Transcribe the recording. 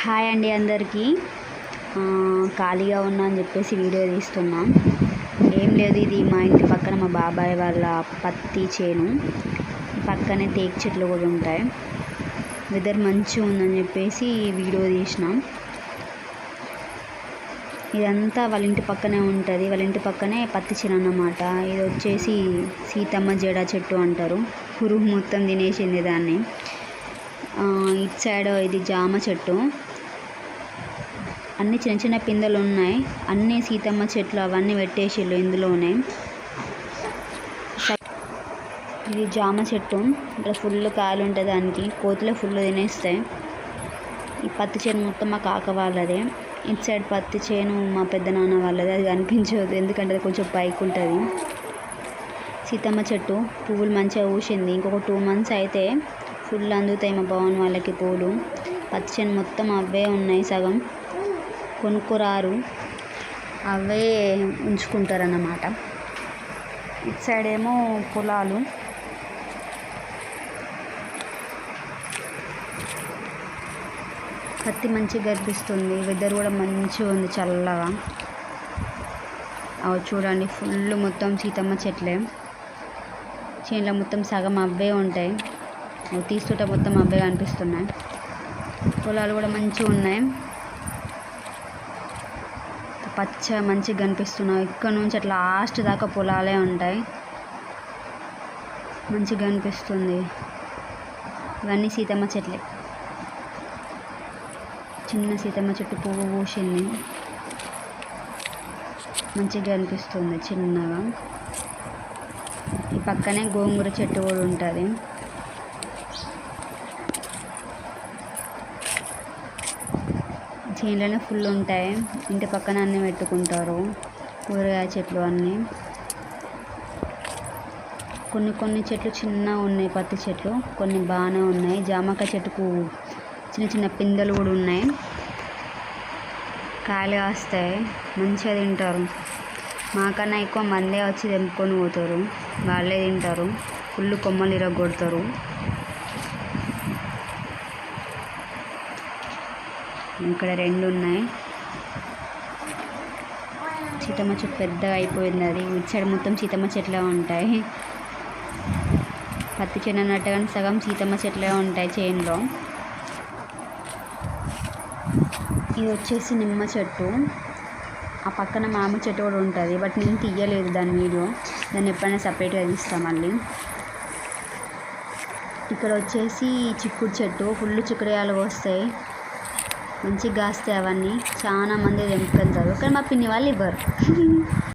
Hi అండి అందరికీ. ఖాళీగా ఉన్నా అని చెప్పేసి వీడియో తీస్తున్నా. ఏం లేదు ఇది మా ఇంటి పక్కన మా బాబాయ్ వాళ్ళ పత్తి చేను. పక్కనే తేక్ చెట్లు కూడా ఉంటాయి. వెదర్ మంచిగా ఉందని చెప్పేసి వీడియో తీసినాం. ఇదంతా వాళ్ళ ఇంటి పక్కనే ఉంటుంది. వాళ్ళ ఇంటి పక్కనే పత్తి చేను అన్నమాట. ఇది వచ్చేసి సీతమ్మ జడ చెట్టు అంటారు. పురుగు మొత్తం తినేసింది దాన్ని. ఆ, ఇటు సైడ్ ఇది జామ చెట్టు. అన్ని చిన్న చిన్న పిందెలు ఉన్నాయి అన్ని సీతమ్మ చెట్లు అవన్నీ పెట్టేసిళ్ళు ఇందులోనే. ఇది జామ చెట్టు. ఇక్కడ ఫుల్ కాయలు ఉంటాయి దానికి కోతులు ఫుల్ తినేస్తాయి. ఈ పత్తి చేను మొత్తం మా కాక వాళ్ళదే. ఇటు సైడ్ పత్తి చేను మా పెద్ద నాన్న వాళ్ళది. అది కనిపించదు. ఎందుకంటే అది కొంచెం పైకి ఉంటుంది. సీతమ్మ చెట్టు పువ్వులు మంచిగా ఊసింది ఇంకొక టూ మంత్స్ అయితే ఫుల్ అందుతాయి మా భవన్ వాళ్ళకి పూలు. పత్తి చేను మొత్తం అవే ఉన్నాయి సగం. కొనుక్కురారు. అవే ఉంచుకుంటారన్నమాట. ఇటు సైడ్ ఏమో పొలాలు. పత్తి మంచిగా కనిపిస్తుంది వెదర్ కూడా మంచిగా ఉంది చల్లగా. అవి చూడండి ఫుల్ మొత్తం సీతమ్మ చెట్లే. చేనులో మొత్తం సగం అవే ఉంటాయి. అవి తీస్తుంటే మొత్తం అవే కనిపిస్తున్నాయి. పొలాలు కూడా మంచిగా ఉన్నాయి. పచ్చ మంచిగా కనిపిస్తున్నావు ఇక్కడ నుంచి అట్లా లాస్ట్ దాకా పొలాలే ఉంటాయి. మంచిగా కనిపిస్తుంది ఇవన్నీ సీతమ్మ చెట్లే. చిన్న సీతమ్మ చెట్టు పువ్వు పూసింది. మంచిగా అనిపిస్తుంది చిన్నగా. ఈ పక్కనే గోంగూర చెట్టు కూడా ఉంటుంది. చేనులోనే ఫుల్ ఉంటాయి. ఇంటి పక్కన అన్నీ పెట్టుకుంటారు. కూరగాయ చెట్లు అన్నీ. కొన్ని కొన్ని చెట్లు చిన్నగా ఉన్నాయి పత్తి చెట్లు. కొన్ని బాగానే ఉన్నాయి. జామకాయ చెట్టుకు చిన్న చిన్న పిందెలు కూడా ఉన్నాయి. కాయలు కాస్తాయి. మంచిగా తింటారు. మాకన్నా ఎక్కువ మందే వచ్చి తెంపుకొని పోతారు. వాళ్ళే తింటారు. ఫుల్ కొమ్మలు ఇరగొడతారు. ఇక్కడ రెండు ఉన్నాయి సీతమ్మ చెట్టు పెద్దగా అయిపోయింది అది. ఇటు సైడ్ మొత్తం సీతమ్మ చెట్లే ఉంటాయి. పత్తి చేను అన్నట్టుగానే సగం సీతమ్మ చెట్లే ఉంటాయి చేనులో. ఇది వచ్చేసి నిమ్మ చెట్టు. ఆ పక్కన మామ చెట్టు కూడా ఉంటుంది బట్ నేను తీయలేదు దాని వీడియో. దాన్ని ఎప్పుడైనా సపరేట్గా తీస్తాం మళ్ళీ. ఇక్కడ వచ్చేసి చిక్కుడు చెట్టు ఫుల్ చిక్కుడుకాయలు వస్తాయి మంచిగా కాస్తాయి అవన్నీ చాలా మంది తెంపుకెళ్తారు కానీ మా పిన్ని వాళ్ళు ఇవ్వరు.